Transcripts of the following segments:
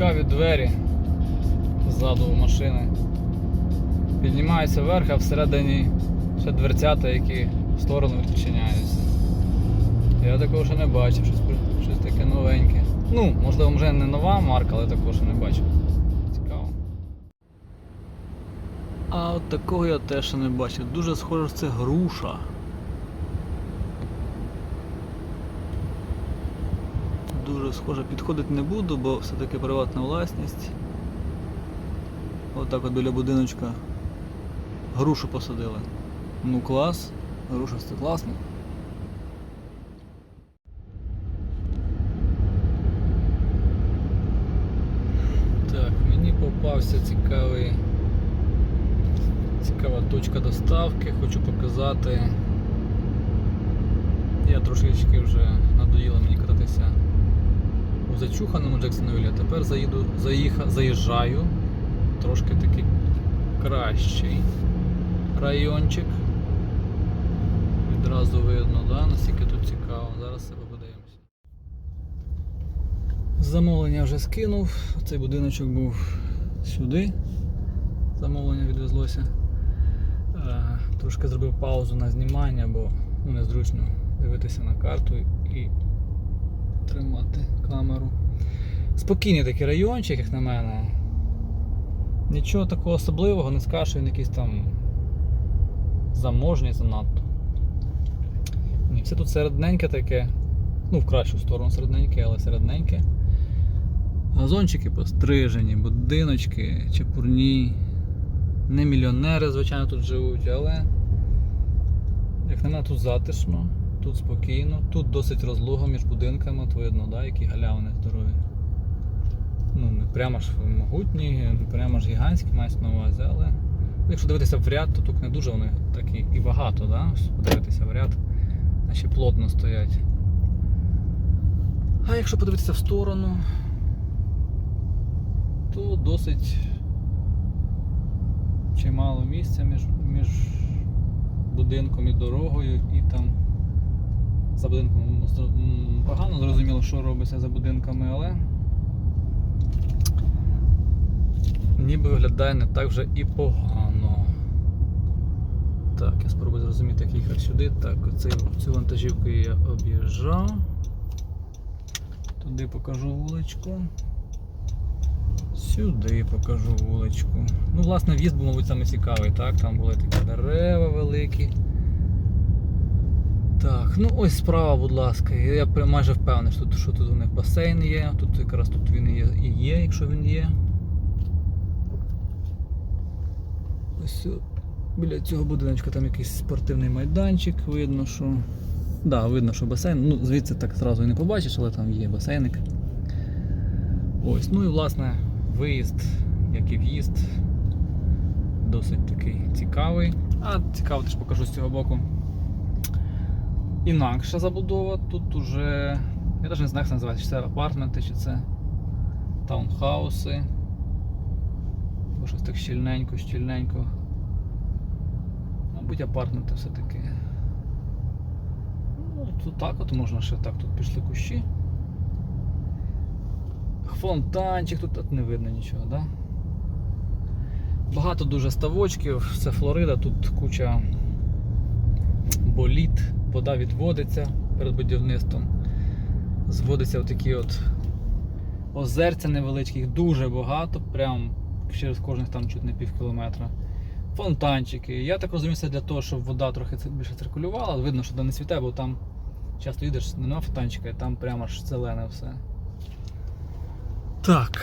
Цікаві двері ззаду у машини. Піднімаються вверх, а всередині ще дверцята, які в сторону відчиняються. Я такого ще не бачив, щось, щось таке новеньке. Ну, можливо, вже не нова марка, але такого ще не бачив. Цікаво. А от такого я теж не бачив. Дуже схоже, це груша. Дуже схоже, підходити не буду, бо все-таки приватна власність. Отак от біля будиночка грушу посадили. Ну клас, груша це класно. Так, мені попався цікавий. Цікава точка доставки, хочу показати. Я трошечки вже надоїло мені кататися зачуханому Джексоновілі, а тепер заїду, заїха, заїжджаю трошки такий кращий райончик. Відразу видно, да, наскільки тут цікаво. Зараз себе подивимося. Замовлення вже скинув. Цей будиночок був сюди. Замовлення відвезлося. Е, Трошки зробив паузу на знімання, бо ну, незручно дивитися на карту і тримати камеру. Спокійний такий райончик, як на мене. Нічого такого особливого, не скажу, він якийсь там заможний занадто. Ні, все тут середненьке таке. Ну, в кращу сторону середненьке, але середненьке. Газончики пострижені, будиночки, чепурні. Не мільйонери, звичайно, тут живуть, але як на мене тут затишно, тут спокійно, тут досить розлого між будинками, от видно, да, які галявини здорові. Ну, не прямо ж могутні, не прямо ж гігантські мають на увазі, але якщо дивитися в ряд, то тут не дуже вони такі і багато, да? Подивитися в ряд, наші плотно стоять. А якщо подивитися в сторону, то досить чимало місця між, між будинком і дорогою, і там за будинком погано зрозуміло, що робиться за будинками, але ніби виглядає не так вже і погано. Так, я спробую зрозуміти, як їхати сюди. Так, оцей, цю вантажівку я об'їжджав. Туди покажу вуличку. Сюди покажу вуличку. Ну, власне, в'їзд був, мабуть, саме цікавий, так? Там були такі дерева великі. Так, ну ось справа, будь ласка. Я майже впевнений, що тут, що тут у них басейн є. Тут якраз тут він є, і є, якщо він є. Ось біля цього будиночка там якийсь спортивний майданчик, видно, що. Да, видно, що басейн. Ну, звідси так зразу і не побачиш, але там є басейник. Ось, ну і власне виїзд, як і в'їзд, досить такий цікавий. А цікаво теж покажу з цього боку. Інакша забудова. Тут уже. Я навіть не знаю, як це називається, чи це апартменти, чи це таунхауси. Бо щось так щільненько, щільненько. Мабуть, апартменти все-таки. Ну, тут так от можна ще так, тут пішли кущі. Фонтанчик, тут, тут не видно нічого, да? Багато дуже ставочків, це Флорида, тут куча боліт, вода відводиться перед будівництвом. Зводиться в такі от озерця невеличкі, дуже багато, прям через кожних там чуть не пів кілометра. Фонтанчики. Я так розумію, це для того, щоб вода трохи більше циркулювала. Видно, що там не світе, бо там часто їдеш, нема фонтанчика, і там прямо ж зелене все. Так.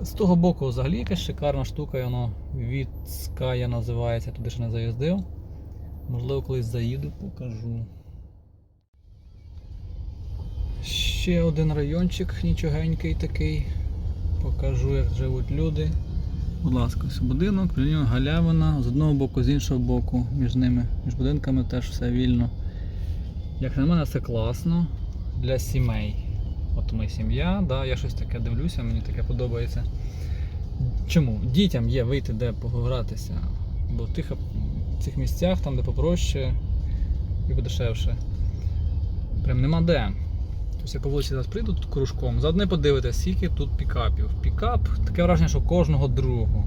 З того боку взагалі якась шикарна штука, і воно від Ская називається, туди ще не заїздив. Можливо, колись заїду, покажу. Ще один райончик нічогенький такий. Покажу, як живуть люди. Будь ласка, ось будинок, біля нього галявина, з одного боку, з іншого боку, між ними, між будинками теж все вільно. Як на мене, це класно для сімей. От ми сім'я, да, я щось таке дивлюся, мені таке подобається. Чому? Дітям є вийти де погратися, бо в тих, в цих місцях, там де попроще і подешевше. Прям нема де. Тобто, як по вулиці зараз прийдуть кружком, заодно подивитися, скільки тут пікапів. Пікап, таке враження, що кожного другого.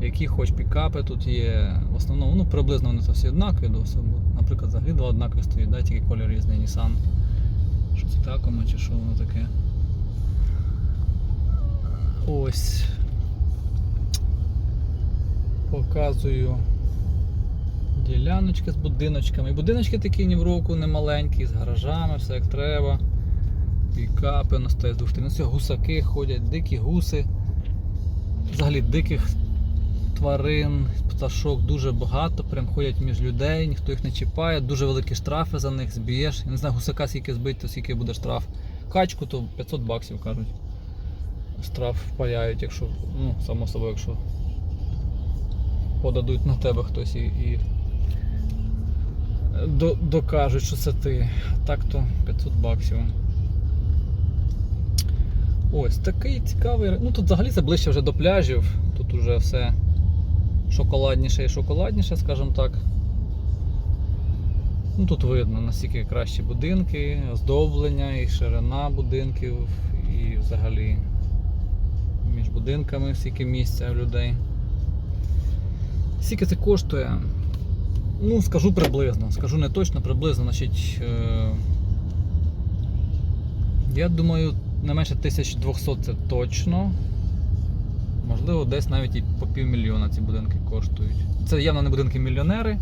Які хоч пікапи тут є. В основному, ну приблизно вони то всі однакові бо, Наприклад, взагалі два однакові стоять, да? тільки колір різний Nissan. Що це такома чи що воно таке. Ось. Показую діляночки з будиночками. І будиночки такі ні в року, не маленькі, з гаражами, все як треба. Пікапи на стоять з. Гусаки ходять, дикі гуси. Взагалі диких тварин, пташок дуже багато, прям ходять між людей, ніхто їх не чіпає, дуже великі штрафи за них зб'єш. Я не знаю, гусака скільки збить, то скільки буде штраф. Качку то 500 баксів кажуть. Штраф впаяють, якщо, ну, само собою, якщо подадуть на тебе хтось і, і докажуть, що це ти. Так то 500 баксів. Ось такий цікавий. Ну тут взагалі це ближче вже до пляжів. Тут уже все шоколадніше і шоколадніше, скажімо так. Ну тут видно наскільки кращі будинки, оздоблення, і ширина будинків, і взагалі між будинками скільки місця людей. Скільки це коштує? Ну, скажу приблизно, скажу не точно, приблизно, значить. Е... Я думаю, не менше 1200 це точно. Можливо, десь навіть і по півмільйона ці будинки коштують. Це явно не будинки мільйонери.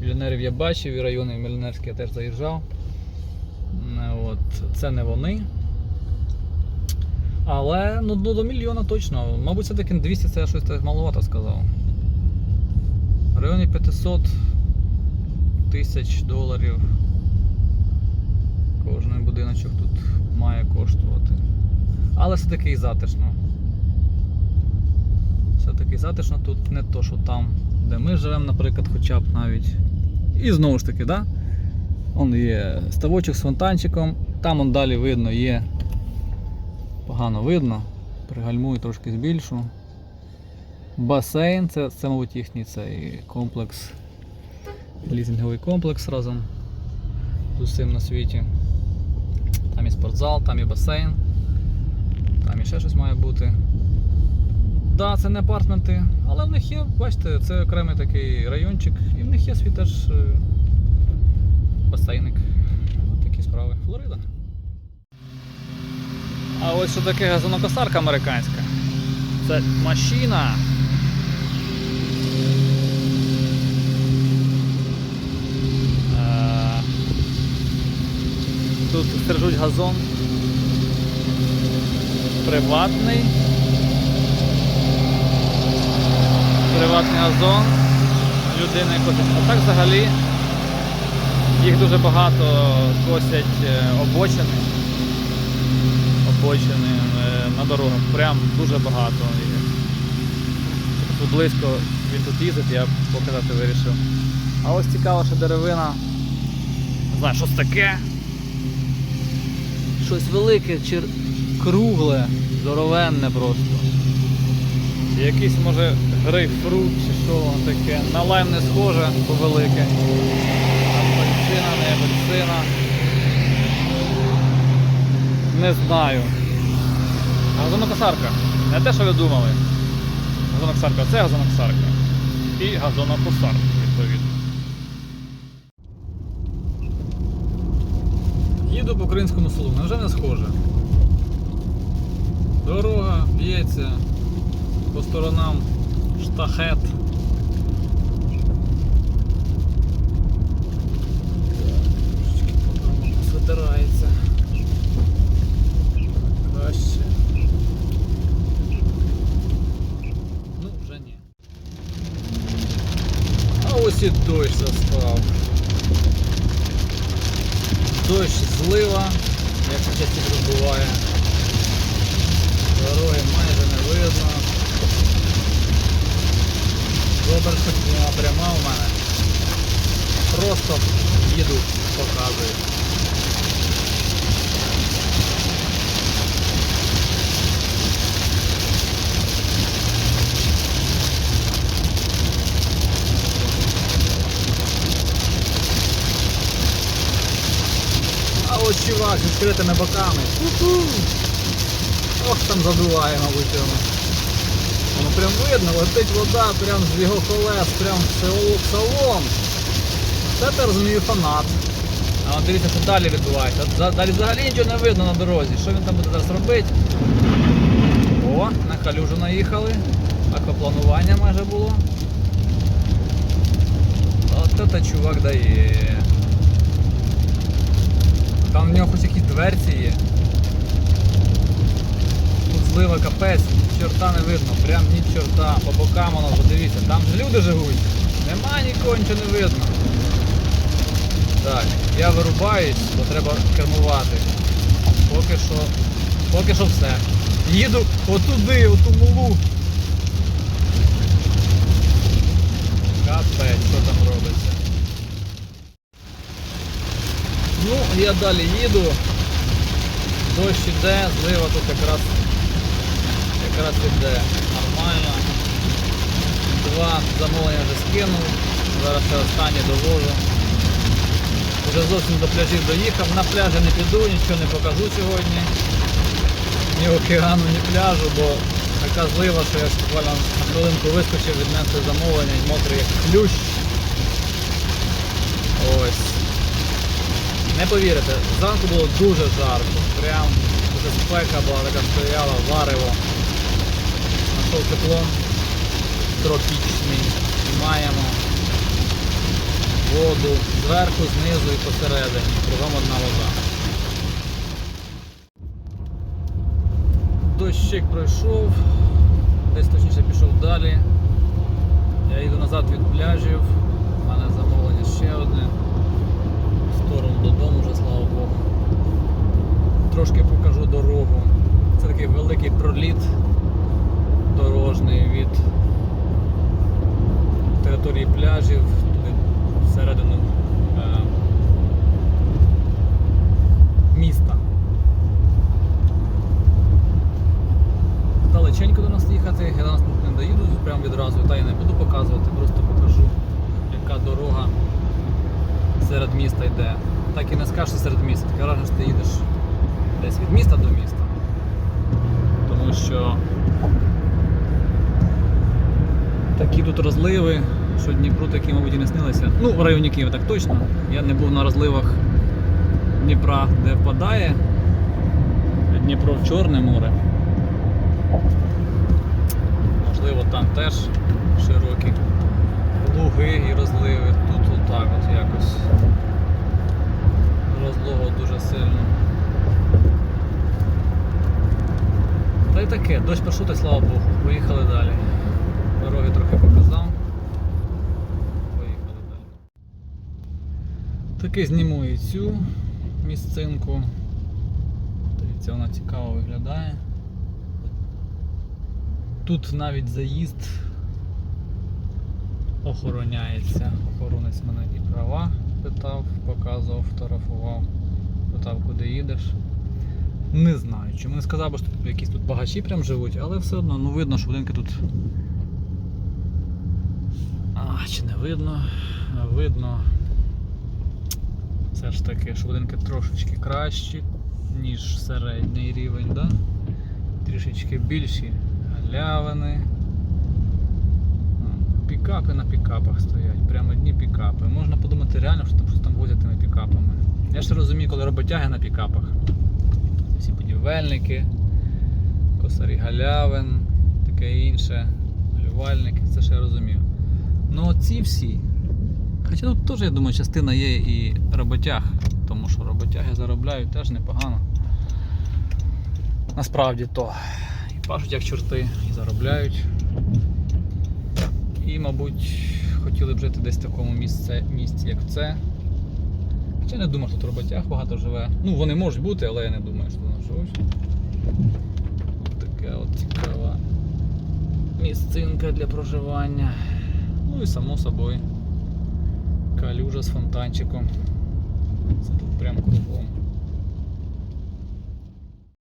Мільйонерів я бачив, і райони мільйонерські я теж заїжджав. Е, От, це не вони. Але ну, до, мільйона точно. Мабуть, все-таки 200 це я щось маловато сказав. В районі 500 тисяч доларів кожен будиночок тут має коштувати. Але все-таки і затишно. Все-таки затишно тут не то, що там, де ми живемо, наприклад, хоча б навіть. І знову ж таки, да? Он є ставочок з фонтанчиком, там он далі видно є. Погано видно. Пригальмую трошки збільшу. Басейн, це, це мабуть, їхній цей комплекс. Лізинговий комплекс разом з усім на світі. Там і спортзал, там і басейн, там і ще щось має бути. Так, да, це не апартменти, але в них є, бачите, це окремий такий райончик, і в них є свій теж е, басейник. Ось такі справи. Флорида. А ось що таке газонокосарка американська. Це машина. Тут стрижуть газон. Приватний. Приватний газон. Людини косять. А так взагалі їх дуже багато косять е, обочини. Обочини е, на дорогах. Прям дуже багато. Тут близько він тут їздить, я показати вирішив. А ось цікава ще деревина. Не знаю, що це таке. Щось велике, чи кругле, здоровенне просто. Якийсь може грейпфрут чи що таке. На лайм не схоже, бо велике. Апельсина, не апельсина. Не знаю. Газонокосарка. Не те, що ви думали. Газонокосарка це газонокосарка. І газонокосарка, Їду по українському селу, невже не схоже? Дорога б'ється по сторонам штахет. Трошечки по задирається. Краще. Ну, вже ні. А ось і дощ застав. Дощ злива, як це частіше буває. Дороги майже не видно. Добре, хоч вона пряма у мене. Просто їду, показую. А ось чувак з відкритими боками. Ох, там задуває, мабуть, йому. Ну прям видно, летить вода прям з його колес, прям в салон. Це я розумію фанат. А от дивіться, що далі відбувається. Далі взагалі нічого не видно на дорозі. Що він там буде зараз робити? О, на калюжу наїхали. Акопланування майже було. От це чувак дає. Там в нього хоч якісь дверці є. Тут злива капець, чорта не видно, прям ні чорта, по бокам воно, подивіться, там ж люди живуть. Нема нікого, нічого не видно. Так, я вирубаюсь, бо треба кермувати. Поки що. Поки що все. Їду отуди, оту мулу. Капець, що там робиться. Ну, я далі їду. Дощ іде, злива тут якраз якраз іде нормально. Два замовлення вже скинув. Зараз ще останнє довожу. Вже зовсім до пляжів доїхав. На пляжі не піду, нічого не покажу сьогодні. Ні океану, ні пляжу, бо така злива, що я ж буквально на хвилинку вискочив, віднесли замовлення, і мокрий як ключ. Ось. Не повірите, зранку було дуже жарко, прям дуже спека була, така стояла, варево. Нашов теплом тропічний. Маємо воду зверху, знизу і посередині. Кругом одна вода. Дощик пройшов, десь точніше пішов далі. Я їду назад від пляжів. У мене замовлення ще одне. В сторону додому вже, слава Богу. Трошки покажу дорогу. Це такий великий проліт дорожній від території пляжів всередину е, міста. Далеченько до нас їхати, я до нас не доїду прямо відразу, та я не буду показувати, просто покажу, яка дорога серед міста йде. Так і не скажеш серед міста, таке враження, що ти їдеш десь від міста до міста. Тому що такі тут розливи, що Дніпру такі, мабуть, і не снилися. Ну, в районі Києва так точно. Я не був на розливах Дніпра, де впадає Дніпро в Чорне море. Можливо, там теж широкі луги і розливи. Тут отак от якось розлого дуже сильно. Та й таке, дощ пішов, слава Богу. Поїхали далі. Дороги трохи показав. Поїхали далі. Таки зніму і цю місцинку. Дивіться, вона цікаво виглядає. Тут навіть заїзд охороняється. Охоронець мене і права питав, показував, фотографував, питав, куди їдеш. Не знаю, чому не сказав, що тут якісь тут багачі прям живуть, але все одно ну видно, що будинки тут. А, чи не видно? Видно. Все ж таки, що будинки трошечки кращі, ніж середній рівень, да? трішечки більші галявини. Пікапи на пікапах стоять, прямо одні пікапи. Можна подумати реально, що там щось там возять тими пікапами. Я ж розумію, коли роботяги на пікапах. Всі будівельники, косарі галявин, таке інше, малювальники, це ще я розумію. Ну ці всі. Хоча тут теж, я думаю, частина є і роботяг, тому що роботяги заробляють теж непогано. Насправді то. І пашуть як чорти, і заробляють. І, мабуть, хотіли б жити десь в такому місці, місці як це. Хоча не думаю, що тут роботяг багато живе. Ну, вони можуть бути, але я не думаю, що вони живуть. Ось така от цікава місцинка для проживання. Ну і само собою калюжа з фонтанчиком. Це тут прям кругом.